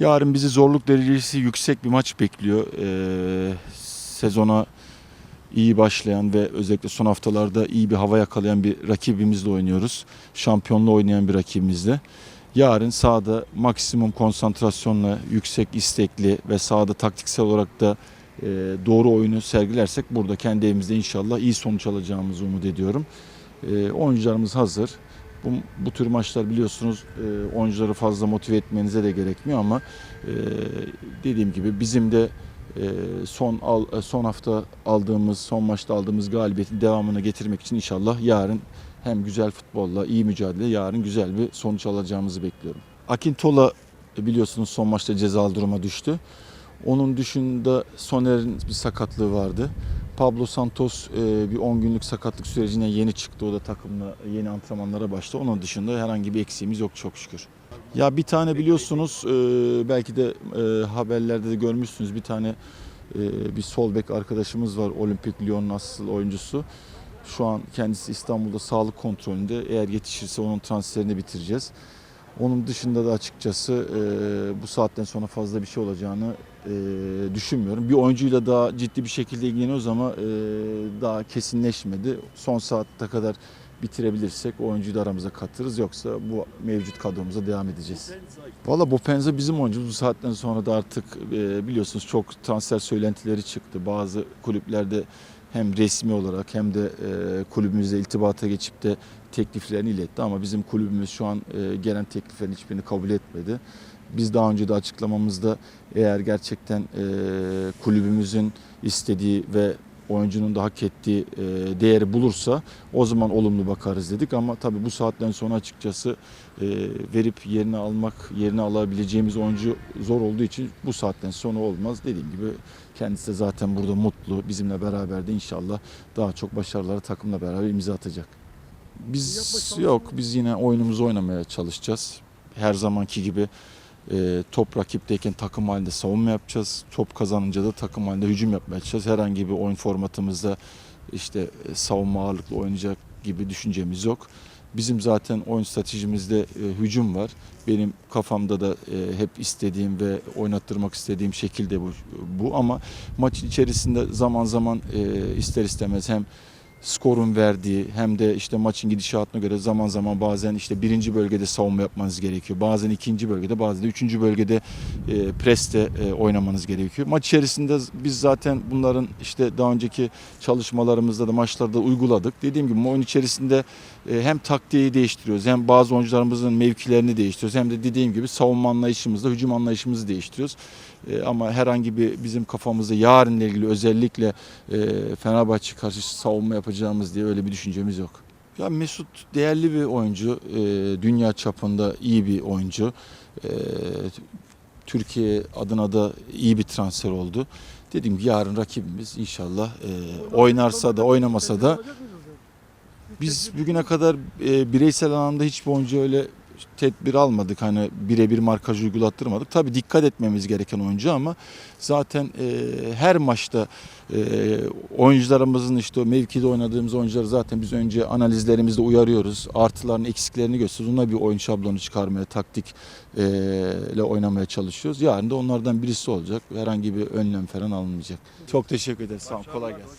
Yarın bizi zorluk derecesi yüksek bir maç bekliyor. Ee, sezona iyi başlayan ve özellikle son haftalarda iyi bir hava yakalayan bir rakibimizle oynuyoruz. Şampiyonla oynayan bir rakibimizle. Yarın sahada maksimum konsantrasyonla, yüksek istekli ve sahada taktiksel olarak da e, doğru oyunu sergilersek burada kendi evimizde inşallah iyi sonuç alacağımızı umut ediyorum. E, oyuncularımız hazır. Bu, bu tür maçlar biliyorsunuz e, oyuncuları fazla motive etmenize de gerekmiyor ama e, dediğim gibi bizim de e, son al, e, son hafta aldığımız son maçta aldığımız galibiyetin devamını getirmek için inşallah yarın hem güzel futbolla iyi mücadele yarın güzel bir sonuç alacağımızı bekliyorum. Akintola e, biliyorsunuz son maçta cezalı duruma düştü. Onun dışında Soner'in bir sakatlığı vardı. Pablo Santos e, bir 10 günlük sakatlık sürecine yeni çıktı. O da takımla yeni antrenmanlara başladı. Onun dışında herhangi bir eksiğimiz yok çok şükür. Ya bir tane biliyorsunuz e, belki de e, haberlerde de görmüşsünüz bir tane e, bir sol bek arkadaşımız var. Olimpik Lyon'un asıl oyuncusu. Şu an kendisi İstanbul'da sağlık kontrolünde. Eğer yetişirse onun transferini bitireceğiz. Onun dışında da açıkçası e, bu saatten sonra fazla bir şey olacağını e, düşünmüyorum. Bir oyuncuyla daha ciddi bir şekilde ilgileniyoruz ama e, daha kesinleşmedi. Son saatte kadar bitirebilirsek oyuncuyu da aramıza katırız. Yoksa bu mevcut kadromuza devam edeceğiz. Valla Bopenza bizim oyuncumuz. Bu saatten sonra da artık e, biliyorsunuz çok transfer söylentileri çıktı. Bazı kulüplerde hem resmi olarak hem de e, kulübümüzle iltibata geçip de tekliflerini iletti ama bizim kulübümüz şu an e, gelen tekliflerin hiçbirini kabul etmedi. Biz daha önce de açıklamamızda eğer gerçekten e, kulübümüzün istediği ve oyuncunun da hak ettiği e, değeri bulursa o zaman olumlu bakarız dedik ama tabii bu saatten sonra açıkçası e, verip yerine almak, yerine alabileceğimiz oyuncu zor olduğu için bu saatten sonra olmaz. Dediğim gibi kendisi de zaten burada mutlu. Bizimle beraber de inşallah daha çok başarıları takımla beraber imza atacak. Biz yok, biz yine oyunumuzu oynamaya çalışacağız. Her zamanki gibi e, top rakipteyken takım halinde savunma yapacağız. Top kazanınca da takım halinde hücum yapmaya çalışacağız. Herhangi bir oyun formatımızda işte e, savunma ağırlıklı oynayacak gibi düşüncemiz yok. Bizim zaten oyun stratejimizde e, hücum var. Benim kafamda da e, hep istediğim ve oynattırmak istediğim şekilde bu. bu. Ama maç içerisinde zaman zaman e, ister istemez hem skorun verdiği hem de işte maçın gidişatına göre zaman zaman bazen işte birinci bölgede savunma yapmanız gerekiyor. Bazen ikinci bölgede bazen de üçüncü bölgede e, preste e, oynamanız gerekiyor. Maç içerisinde biz zaten bunların işte daha önceki çalışmalarımızda da maçlarda uyguladık. Dediğim gibi oyun içerisinde e, hem taktiği değiştiriyoruz hem bazı oyuncularımızın mevkilerini değiştiriyoruz hem de dediğim gibi savunma anlayışımızda hücum anlayışımızı değiştiriyoruz. E, ama herhangi bir bizim kafamızda yarınla ilgili özellikle e, Fenerbahçe karşı savunma yapacağımız diye öyle bir düşüncemiz yok. Ya Mesut değerli bir oyuncu, e, dünya çapında iyi bir oyuncu. E, Türkiye adına da iyi bir transfer oldu. Dediğim gibi yarın rakibimiz inşallah e, oynarsa da oynamasa da biz bugüne kadar e, bireysel anlamda hiçbir oyuncu öyle tedbir almadık. Hani birebir markaj uygulattırmadık. Tabii dikkat etmemiz gereken oyuncu ama zaten e, her maçta e, oyuncularımızın işte o mevkide oynadığımız oyuncuları zaten biz önce analizlerimizde uyarıyoruz. Artılarını, eksiklerini gösteriyoruz. Ona bir oyun şablonu çıkarmaya, taktik e, ile oynamaya çalışıyoruz. Yarın da onlardan birisi olacak. Herhangi bir önlem falan alınmayacak. Çok teşekkür ederiz. Sağ olun. Kolay gelsin.